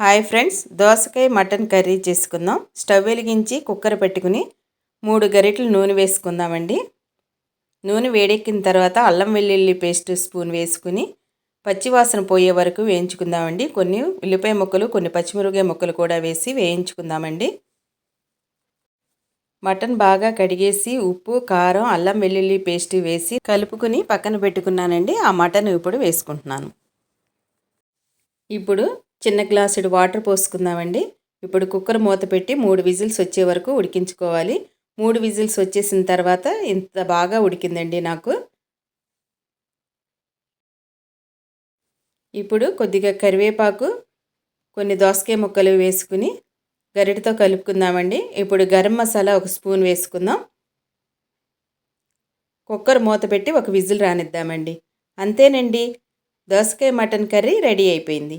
Hi friends దోసకాయ mutton curry చేసుకుందాం. Stove వెలిగించి కుక్కర్ పెట్టుకుని మూడు గరిటలు నూనె వేసుకుందామండి. నూనె వేడెక్కిన తర్వాత అల్లం వెల్లుల్లి పేస్ట్ స్పూన్ వేసుకుని పచ్చివాసన పోయే వరకు వేయించుకుందామండి. కొన్ని ఉల్లిపాయ ముక్కలు కొన్ని పచ్చిమిరపకాయ ముక్కలు కూడా వేసి వేయించుకుందామండి. మటన్ బాగా కడిగేసి ఉప్పు కారం అల్లం వెల్లుల్లి పేస్ట్ వేసి కలుపుకుని పక్కన పెట్టుకున్నానండి. ఆ మటన్ ఇప్పుడు వేసుకుంటున్నాను. ఇప్పుడు చిన్న గ్లాసుడు వాటర్ పోసుకుందామండి. ఇప్పుడు కుక్కర్ మూత పెట్టి మూడు విజిల్స్ వచ్చే వరకు ఉడికించుకోవాలి. మూడు విజిల్స్ వచ్చేసిన తర్వాత ఇంత బాగా ఉడికిందండి నాకు. ఇప్పుడు కొద్దిగా కరివేపాకు కొన్ని దోసకాయ ముక్కలు వేసుకుని గరిటతో కలుపుకుందామండి. ఇప్పుడు గరం మసాలా ఒక స్పూన్ వేసుకుందాం. కుక్కర్ మూత పెట్టి ఒక విజిల్ రానిద్దామండి. అంతేనండి. దోసకాయ మటన్ కర్రీ రెడీ అయిపోయింది.